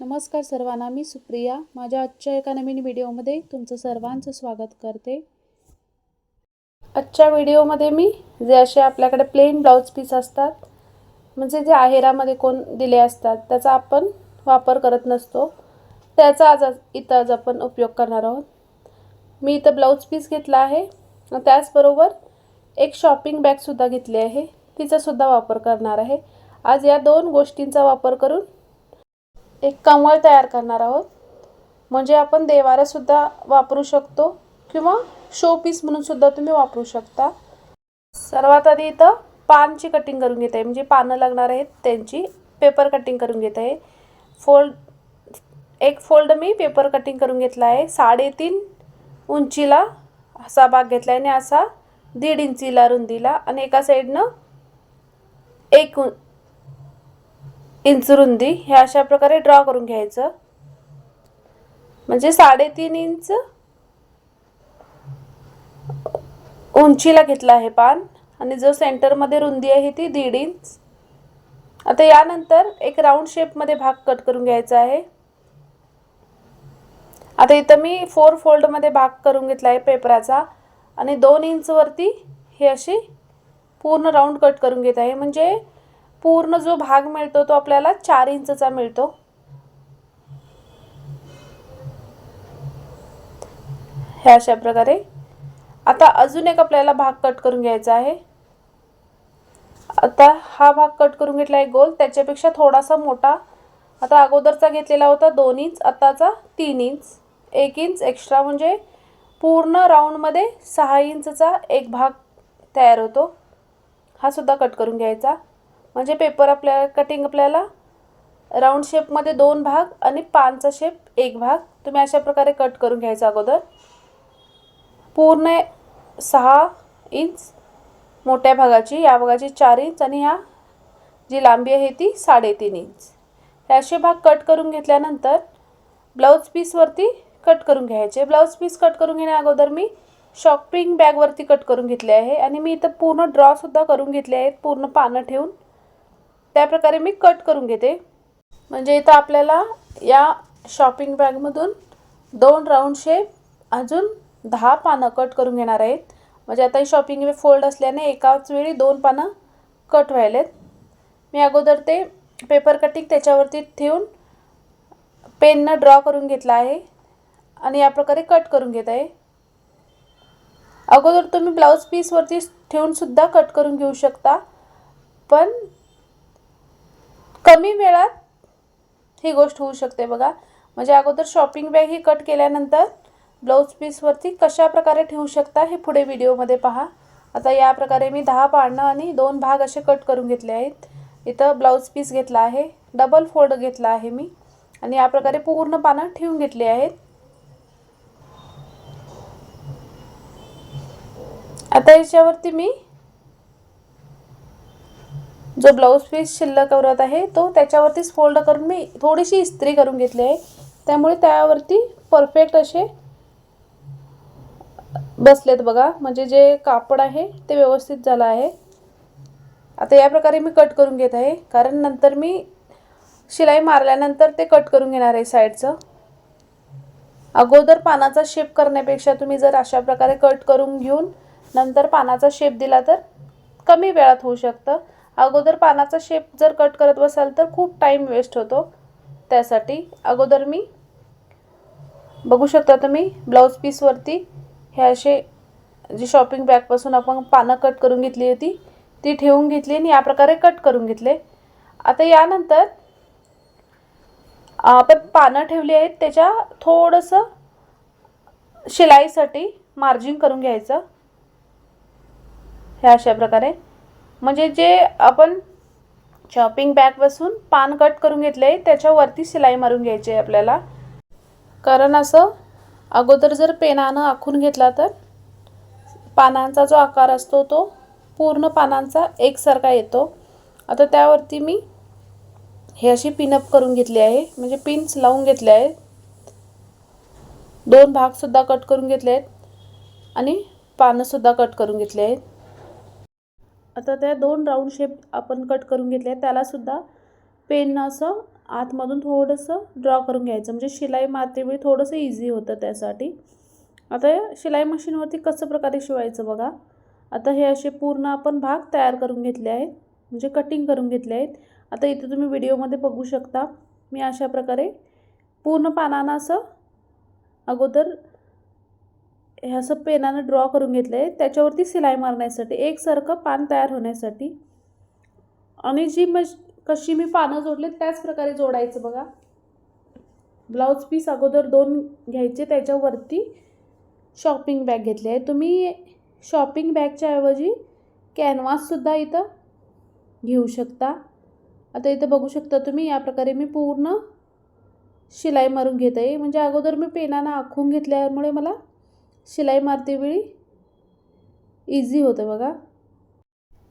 नमस्कार सर्वांना मी सुप्रिया. माझ्या आजच्या एका नवीन व्हिडिओमध्ये तुमचं सर्वांचं स्वागत करते. आजच्या व्हिडिओमध्ये मी जे असे आपल्याकडे प्लेन ब्लाऊज पीस असतात म्हणजे जे आहेरामध्ये कोण दिले असतात त्याचा आपण वापर करत नसतो. त्याचा आज इथं आज आपण उपयोग करणार आहोत. मी इथं ब्लाऊज पीस घेतला आहे. त्याचबरोबर एक शॉपिंग बॅगसुद्धा घेतली आहे. तिचासुद्धा वापर करणार आहे. आज या दोन गोष्टींचा वापर करून एक कमळ तयार करणार आहोत. म्हणजे आपण देवारासुद्धा वापरू शकतो किंवा शो पीस म्हणून सुद्धा तुम्ही वापरू शकता. सर्वात आधी इथं पानची कटिंग करून घेत. आहे म्हणजे पानं लागणार आहेत त्यांची पेपर कटिंग करून घेत. आहे फोल्ड एक फोल्ड मी पेपर कटिंग करून घेतला आहे. साडेतीन उंचीला असा भाग घेतला आहे आणि असा दीड इंचीला रुंदीला आणि एका साईडनं एक इंच रुंदी हे अशा प्रकारे ड्रॉ करून घ्यायचं. म्हणजे साडेतीन इंच उंचीला घेतला आहे पान. आणि जो सेंटरमध्ये रुंदी आहे ती दीड इंच. आता यानंतर एक राऊंड शेपमध्ये भाग कट करून घ्यायचा आहे. आता इथं मी फोर फोल्डमध्ये भाग करून घेतला आहे पेपराचा. आणि दोन इंचवरती हे अशी पूर्ण राऊंड कट करून घेत आहे. म्हणजे पूर्ण जो भाग मिळतो तो आपल्याला चार इंचचा मिळतो. ह्या अशा प्रकारे. आता अजून एक आपल्याला भाग कट करून घ्यायचा आहे. आता हा भाग कट करून घेतला आहे गोल. त्याच्यापेक्षा थोडासा मोठा. आता अगोदरचा घेतलेला होता दोन इंच. आत्ताचा तीन इंच. एक इंच एक्स्ट्रा म्हणजे पूर्ण राऊंडमध्ये सहा इंचचा एक भाग तयार होतो. हा सुद्धा कट करून घ्यायचा. म्हणजे पेपर आपल्या कटिंग आपल्याला राऊंड शेपमध्ये दोन भाग आणि पानचा शेप एक भाग. तुम्ही अशा प्रकारे कट करून घ्यायचा अगोदर. पूर्ण सहा इंच मोठ्या भागाची या भागाची चार इंच आणि ह्या जी लांबी आहे ती साडेतीन इंच हे असे भाग कट करून घेतल्यानंतर ब्लाऊज पीसवरती कट करून घ्यायचे. ब्लाऊज पीस कट करून घेण्या अगोदर मी शॉपिंग बॅगवरती कट करून घेतले आहे. आणि मी इथं पूर्ण ड्रॉसुद्धा करून घेतले आहेत. पूर्ण पानं ठेवून त्याप्रकारे मी कट करून घेते. म्हणजे इथं आपल्याला या शॉपिंग बॅगमधून दोन राऊंड शेप अजून दहा पानं कट करून घेणार आहेत. म्हणजे आता ही शॉपिंग फोल्ड असल्याने एकाच वेळी दोन पानं कट व्हायलेत. मी अगोदर ते पेपर कटिंग त्याच्यावरती ठेवून पेननं ड्रॉ करून घेतला आहे आणि या प्रकारे कट करून घेत आहे. अगोदर तुम्ही ब्लाऊज पीसवरती ठेवूनसुद्धा कट करून घेऊ शकता. पण कमी वेळात ही गोष्ट होऊ शकते बघा. म्हणजे अगोदर शॉपिंग बॅग ही कट केल्यानंतर ब्लाऊज पीसवरती कशा प्रकारे ठेवू शकता हे पुढे व्हिडिओमध्ये पहा. आता या प्रकारे मी दहा पानं आणि दोन भाग असे कट करून घेतले आहेत. इथं ब्लाऊज पीस घेतला आहे डबल फोल्ड घेतला आहे मी. आणि या प्रकारे पूर्ण पानं ठेवून घेतली आहेत. आता याच्यावरती मी जो ब्लाऊज पीस शिल्लक उरत आहे तो त्याच्यावरतीच फोल्ड करून मी थोडीशी इस्त्री करून घेतली आहे. त्यामुळे त्यावरती परफेक्ट असे बसलेत बघा. म्हणजे जे कापड आहे ते व्यवस्थित झालं आहे. आता या प्रकारे मी कट करून घेत आहे. कारण नंतर मी शिलाई मारल्यानंतर ते कट करून घेणार आहे साईडचं अगोदर पानाचा शेप करण्यापेक्षा तुम्ही जर अशा प्रकारे कट करून घेऊन नंतर पानाचा शेप दिला तर कमी वेळात होऊ शकतं. अगोदर पानाचा शेप जर कट करत बसाल तर खूप टाईम वेस्ट होतो. त्यासाठी अगोदर मी बघू शकता तुम्ही ब्लाऊज पीसवरती हे असे जी शॉपिंग बॅगपासून आपण पानं कट करून घेतली होती ती ठेवून घेतली आणि या प्रकारे कट करून घेतले. आता यानंतर आपण पानं ठेवली आहेत त्याच्या थोडंसं शिलाईसाठी मार्जिन करून घ्यायचं. ह्या अशा प्रकारे. म्हणजे जे आपण शॉपिंग बॅगपासून पान कट करून घेतले आहे त्याच्यावरती शिलाई मारून घ्यायची आहे आपल्याला. कारण असं अगोदर जर पेनानं आखून घेतला तर पानांचा जो आकार असतो तो पूर्ण पानांचा एकसारखा येतो. आता त्यावरती मी हे अशी पिनअप करून घेतली आहे. म्हणजे पिन्स लावून घेतले आहेत. दोन भागसुद्धा कट करून घेतले आहेत. आणि पानंसुद्धा कट करून घेतले आहेत. आता त्या दोन राऊंड शेप आपण कट करून घेतले त्यालासुद्धा पेन असं आतमधून थोडंसं ड्रॉ करून घ्यायचं. म्हणजे शिलाई मारतेवेळी थोडंसं इझी होतं त्यासाठी. आता शिलाई मशीनवरती कसं प्रकारे शिवायचं बघा. आता हे असे पूर्ण आपण भाग तयार करून घेतले आहेत. म्हणजे कटिंग करून घेतले आहेत. आता इथे तुम्ही व्हिडिओमध्ये बघू शकता. मी अशा प्रकारे पूर्ण पानानं असं अगोदर हे असं पेनानं ड्रॉ करून घेतलं आहे त्याच्यावरती सिलाई मारण्यासाठी एकसारखं पान तयार होण्यासाठी. आणि जी मश कशी मी पानं जोडले त्याच प्रकारे जोडायचं बघा. ब्लाऊज पीस अगोदर दोन घ्यायचे त्याच्यावरती शॉपिंग बॅग घेतली आहे. तुम्ही शॉपिंग बॅगच्या ऐवजी कॅनव्हाससुद्धा इथं घेऊ शकता. आता इथं बघू शकता तुम्ही या प्रकारे मी पूर्ण शिलाई मारून घेत आहे. म्हणजे अगोदर मी पेनानं आखून घेतल्यामुळे मला शिलाई मारते वेळी. इझी होतं बघा.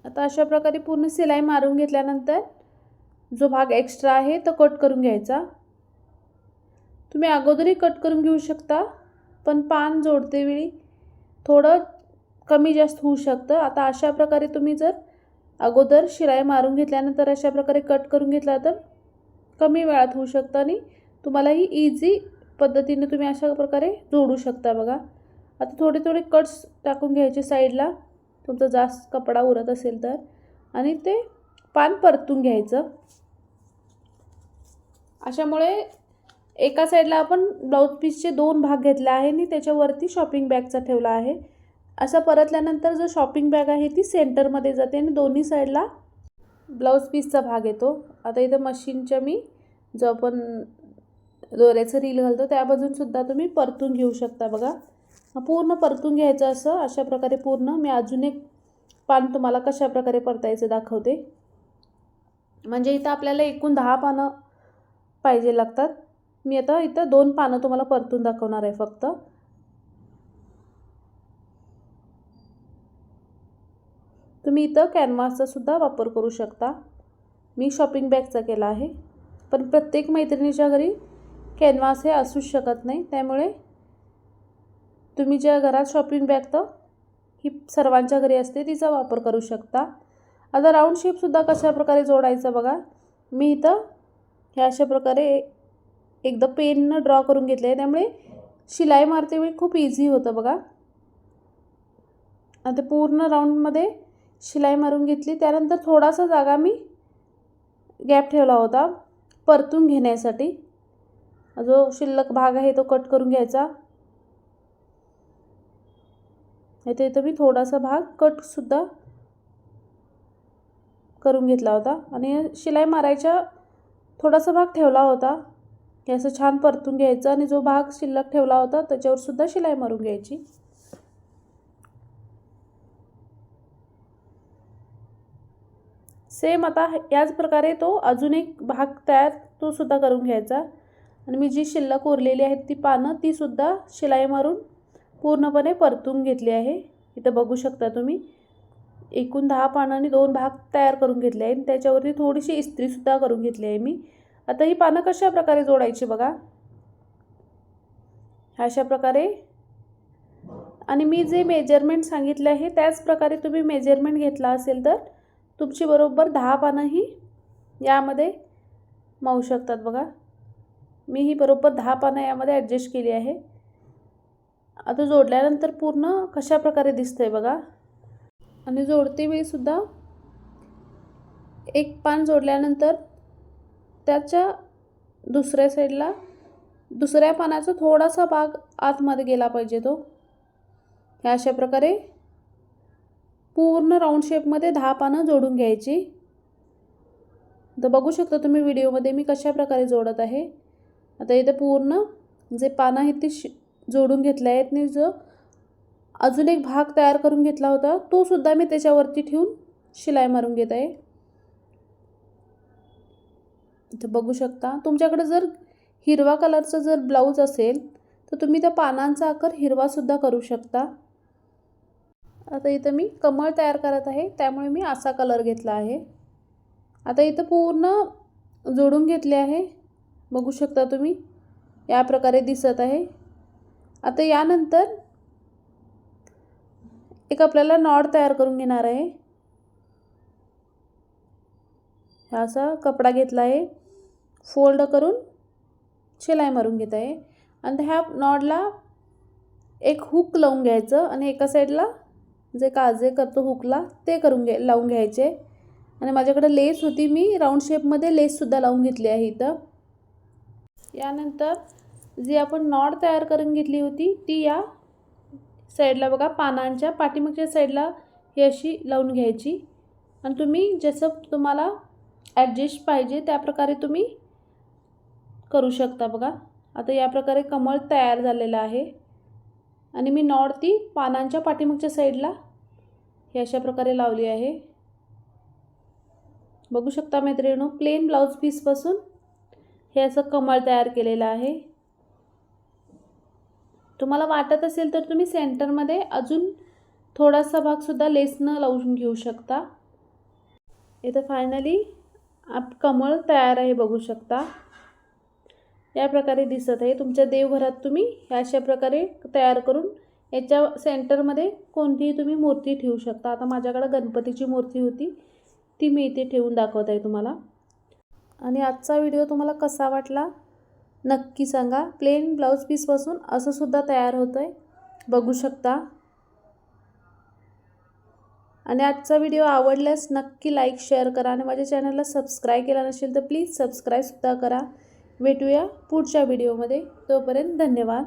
आता अशा प्रकारे पूर्ण शिलाई मारून घेतल्यानंतर जो भाग एक्स्ट्रा आहे तो कट करून घ्यायचा. तुम्ही अगोदरही कट करून घेऊ शकता पण पान जोडते वेळी थोडं कमी जास्त होऊ शकतं. आता अशा प्रकारे तुम्ही जर अगोदर शिलाई मारून घेतल्यानंतर अशा प्रकारे कट करून घेतला तर कमी वेळात होऊ शकतं आणि तुम्हालाही इझी पद्धतीने तुम्ही अशा प्रकारे जोडू शकता बघा. आता थोडे थोडे कट्स टाकून घ्यायचे साईडला तुमचा जास्त कपडा उरत असेल तर. आणि ते पान परतून घ्यायचं. अशामुळे एका साईडला आपण ब्लाऊज पीसचे दोन भाग घेतले आहे आणि त्याच्यावरती शॉपिंग बॅगचा ठेवला आहे. असा परतल्यानंतर जो शॉपिंग बॅग आहे ती सेंटरमध्ये जाते आणि दोन्ही साईडला ब्लाऊज पीसचा भाग येतो. आता इथं मशीनच्या मी जो आपण दोऱ्याचं रील घालतो त्या बाजूनसुद्धा तुम्ही परतून घेऊ शकता बघा. पूर्ण परतून घ्यायचं असं अशा प्रकारे पूर्ण. मी अजून एक पान तुम्हाला कशा प्रकारे परतायचं दाखवते. म्हणजे इथं आपल्याला एकूण दहा पानं पाहिजे लागतात. मी आता इथं दोन पानं तुम्हाला परतून दाखवणार आहे फक्त. तुम्ही इथं कॅनव्हासचा सुद्धा वापर करू शकता. मी शॉपिंग बॅगचा केला आहे. पण प्रत्येक मैत्रिणीच्या घरी कॅनव्हास हे असूच शकत नाही. त्यामुळे तुम्ही ज्या घरात शॉपिंग बॅग तर ही सर्वांच्या घरी असते तिचा वापर करू शकता. आता राऊंड शेपसुद्धा कशा प्रकारे जोडायचं बघा. मी इथं ह्या अशा प्रकारे एकदा पेननं ड्रॉ करून घेतले आहे त्यामुळे शिलाई मारते वेळी खूप इझी होतं बघा. आता पूर्ण राऊंडमध्ये शिलाई मारून घेतली. त्यानंतर थोडासा जागा मी गॅप ठेवला होता परतून घेण्यासाठी. जो शिल्लक भाग आहे तो कट करून घ्यायचा. इथे इथं मी थोडासा भाग कटसुद्धा करून घेतला होता. आणि शिलाई मारायच्या थोडासा भाग ठेवला होता. हे असं छान परतून घ्यायचं आणि जो भाग शिल्लक ठेवला होता त्याच्यावर सुद्धा शिलाई मारून घ्यायची. सेम आता याच प्रकारे तो अजून एक भाग तयार तो सुद्धा करून घ्यायचा. आणि मी जी शिल्लक उरलेली आहेत ती पानं तीसुद्धा शिलाई मारून पूर्णपणे परतून घेतली आहे. इथं बघू शकता तुम्ही एकूण दहा पानांनी दोन भाग तयार करून घेतले आहे त्याच्यावरती थोडीशी इस्त्रीसुद्धा करून घेतली आहे मी. आता ही पानं कशा प्रकारे जोडायची बघा. अशा प्रकारे. आणि मी जे मेजरमेंट सांगितले आहे त्याच प्रकारे तुम्ही मेजरमेंट घेतला असेल तर तुमची बरोबर दहा पानंही यामध्ये मावू शकतात बघा. मी ही बरोबर दहा पानं यामध्ये ॲडजस्ट केली आहे. आता जोडल्यानंतर पूर्ण कशा प्रकारे आहे बघा. आणि जोडते वेळीसुद्धा एक पान जोडल्यानंतर त्याच्या दुसऱ्या साईडला दुसऱ्या पानाचा थोडासा भाग आतमध्ये गेला पाहिजे तो. ह्या अशा प्रकारे पूर्ण राऊंड शेपमध्ये दहा पानं जोडून घ्यायची. तर बघू शकता तुम्ही व्हिडिओमध्ये मी कशा प्रकारे जोडत आहे. आता इथे पूर्ण जे पानं आहेत ते शि जोडून घेतला आहेत आणि जो अजून एक भाग तयार करून घेतला होता तो सुद्धा मी त्याच्यावरती ठेवून शिलाई मारून घेत आहे. इथं बघू शकता तुमच्याकडे जर हिरवा कलरचा जर ब्लाऊज असेल तर तुम्ही त्या पानांचा आकार हिरवासुद्धा करू शकता. आता इथं मी कमळ तयार करत आहे त्यामुळे मी असा कलर घेतला आहे. आता इथं पूर्ण जोडून घेतले आहे. बघू शकता तुम्ही या प्रकारे दिसत आहे. आता यानंतर एक आपल्याला नॉड तयार करून घेणार आहे. हा असा कपडा घेतला आहे. फोल्ड करून शिलाई मारून घेत आहे. आणि ह्या नॉडला एक हुक लावून घ्यायचं आणि एका साईडला जे काजे करतो हुकला ते करून घ्या लावून घ्यायचे. आणि माझ्याकडे लेस होती मी राऊंड शेपमध्ये लेससुद्धा लावून घेतली आहे इथं. यानंतर जी आपण नॉड तयार करून घेतली होती ती या साईडला बघा पानांच्या पाठीमागच्या साईडला ही अशी लावून घ्यायची. आणि तुम्ही जसं तुम्हाला ॲडजस्ट पाहिजे त्या प्रकारे तुम्ही करू शकता बघा. आता या प्रकारे कमळ तयार झालेलं आहे. आणि मी नॉड ती पानांच्या पाठीमागच्या साईडला हे अशा प्रकारे लावली आहे. बघू शकता मैत्रिणी प्लेन ब्लाऊज पीसपासून हे असं कमळ तयार केलेलं आहे. तुम्हाला वाटत असेल तर तुम्ही सेंटरमध्ये अजून थोडासा भागसुद्धा लेसनं लावून घेऊ शकता. इथं फायनली आप कमळ तयार आहे बघू शकता. या प्रकारे दिसत आहे. तुमच्या देवघरात तुम्ही ह्या अशा प्रकारे तयार करून याच्या सेंटरमध्ये कोणतीही तुम्ही मूर्ती ठेवू शकता. आता माझ्याकडं गणपतीची मूर्ती होती. ती मी इथे ठेवून दाखवत आहे तुम्हाला. आणि आजचा व्हिडिओ तुम्हाला कसा वाटला? नक्की सांगा. प्लेन ब्लाऊज पीसपासून असं सुद्धा तयार होतं आहे बघू शकता. आणि आजचा व्हिडिओ आवडल्यास नक्की लाईक शेअर करा आणि माझ्या चॅनलला सबस्क्राईब केला नसेल तर प्लीज सबस्क्राईबसुद्धा करा. भेटूया पुढच्या व्हिडिओमध्ये तोपर्यंत धन्यवाद.